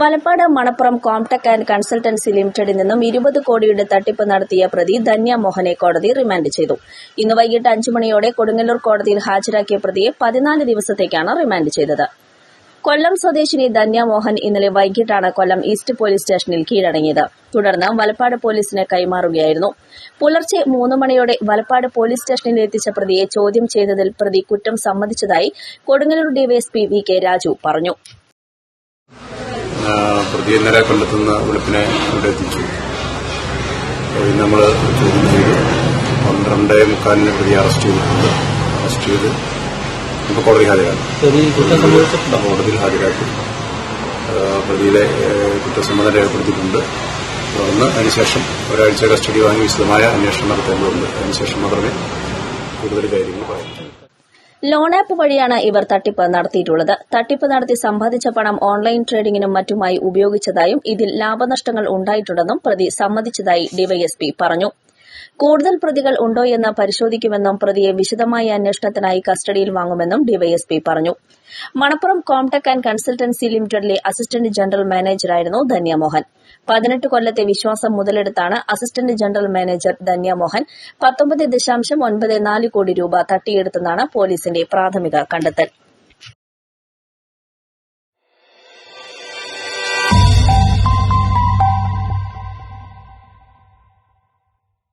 Valappad Manappuram Comtech and consultancy ലിമിറ്റഡിൽ നിന്നും ഇരുപത് കോടിയുടെ തട്ടിപ്പ് നടത്തിയ പ്രതി ധന്യ മോഹനെ കോടതി റിമാൻഡ് ചെയ്തു. ഇന്ന് വൈകിട്ട് അഞ്ചു മണിയോടെ കൊടുങ്ങല്ലൂർ കോടതിയിൽ ഹാജരാക്കിയ പ്രതിയെ പതിനാല് ദിവസത്തേക്കാണ് റിമാൻഡ് ചെയ്തത്. കൊല്ലം സ്വദേശിനി ധന്യ മോഹൻ ഇന്നലെ വൈകിട്ടാണ് കൊല്ലം ഈസ്റ്റ് പോലീസ് സ്റ്റേഷനിൽ കീഴടങ്ങിയത്. തുടർന്ന് വലപ്പാട് പോലീസിന് കൈമാറുകയായിരുന്നു. പുലർച്ചെ മൂന്ന് മണിയോടെ വലപ്പാട് പോലീസ് സ്റ്റേഷനിൽ എത്തിച്ച പ്രതിയെ ചോദ്യം ചെയ്തതിൽ പ്രതി കുറ്റം സമ്മതിച്ചതായി Kodungallur DYSP V K Raju പറഞ്ഞു. ആ, പ്രതിയെ ഇന്നലെ കണ്ടെത്തുന്ന വെളുപ്പിനെ ഇവിടെ എത്തിച്ചു. നമ്മൾ ചോദ്യം ചെയ്തു. പന്ത്രണ്ട് മുക്കാലിന് പ്രതി അറസ്റ്റ് ചെയ്തിട്ടുണ്ട്. അറസ്റ്റ് ചെയ്ത് ഇപ്പോൾ കോടതി ഹാജരാക്കും. പ്രതി കോടതിയിൽ ഹാജരാക്കും. പ്രതിയിലെ കുറ്റസമ്മതം രേഖപ്പെടുത്തിയിട്ടുണ്ട്. തുടർന്ന് അതിനുശേഷം ഒരാഴ്ച കസ്റ്റഡി വാങ്ങി വിശദമായ അന്വേഷണം നടത്തേണ്ടതുണ്ട്. അതിനുശേഷം മാത്രമേ കൂടുതൽ കാര്യങ്ങൾ പറയൂ ലോൺ ആപ്പ് വഴിയാണ് ഇവർ തട്ടിപ്പ് നടത്തിയിട്ടുള്ളത്. തട്ടിപ്പ് നടത്തി സമ്പാദിച്ച പണം ഓൺലൈൻ ട്രേഡിംഗിനും മറ്റുമായി ഉപയോഗിച്ചതായും ഇതിൽ ലാഭനഷ്ടങ്ങൾ ഉണ്ടായിട്ടുണ്ടെന്നും പ്രതി സമ്മതിച്ചതായി ഡിവൈഎസ്പി പറഞ്ഞു. കൂടുതൽ പ്രതികൾ ഉണ്ടോയെന്ന് പരിശോധിക്കുമെന്നും പ്രതിയെ വിശദമായ അന്വേഷണത്തിനായി കസ്റ്റഡിയിൽ വാങ്ങുമെന്നും ഡിവൈഎസ്പി പറഞ്ഞു. മണപ്പുറം കോംടെക് ആൻഡ് കൺസൾട്ടൻസി ലിമിറ്റഡിലെ അസിസ്റ്റന്റ് ജനറൽ മാനേജറായിരുന്നു ധന്യമോഹൻ. പതിനെട്ട് കൊല്ലത്തെ വിശ്വാസം മുതലെടുത്താണ് അസിസ്റ്റന്റ് ജനറൽ മാനേജർ ധന്യമോഹൻ പത്തൊമ്പത് ദശാംശം ഒൻപത് നാല് കോടി രൂപ തട്ടിയെടുത്തെന്നാണ് പോലീസിന്റെ പ്രാഥമിക കണ്ടെത്തൽ.